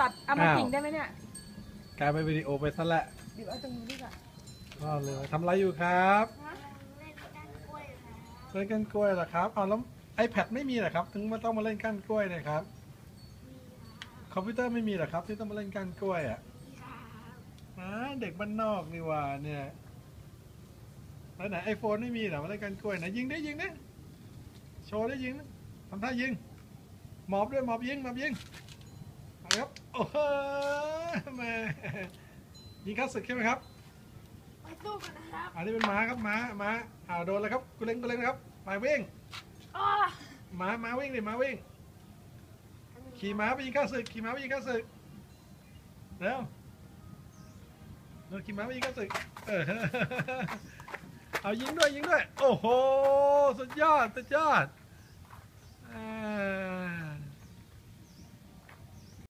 ตัดเอามาอ้าว กิ่งได้ไหมเนี่ยกลายเป็นวิดีโอไปซะและเดี๋ยวเอาตรงนี้ดีกว่าก็เลยทำอะไรอยู่ครับเล่นก้านกล้วยครับเล่นก้านกล้วยเหรอครับเอาแล้ว iPad ไม่มีเหรอครับ ถึงมาต้องมาเล่นก้านกล้วยเนะครับคอมพิวเตอร์ไม่มีเหรอครับที่ต้องมาเล่นก้านกล้วยอะครับอ่าเด็กบ้านนอกนี่หว่าเนี่ยแล้วไหนไอโฟนไม่มีเหรอมาเล่นก้านกล้วยไหนยิงได้ยิงนะโชว์ได้ยิงนะทำท่ายิงหมอบด้วยหมอบยิงหมอบยิงเอาครับ โอ้โหแม่ยิงเข้าศึกใช่ไหมครับไปสู้กันนะครับอันนี้เป็นม้าครับม้าม้าอ้าวโดนแล้วครับกูเล่นกูเล่นนะครับไปวิ่งอ้อม้าม้าวิ่งดิม้าวิ่ง ขี่ม้าไปยิงข้าศึกขี่ม้าไปยิงข้าศึกเร็วเร็วขี่ม้าไปยิงข้าศึกเออเอายิงด้วยยิงด้วย โอ้โห สุดยอด สุดยอด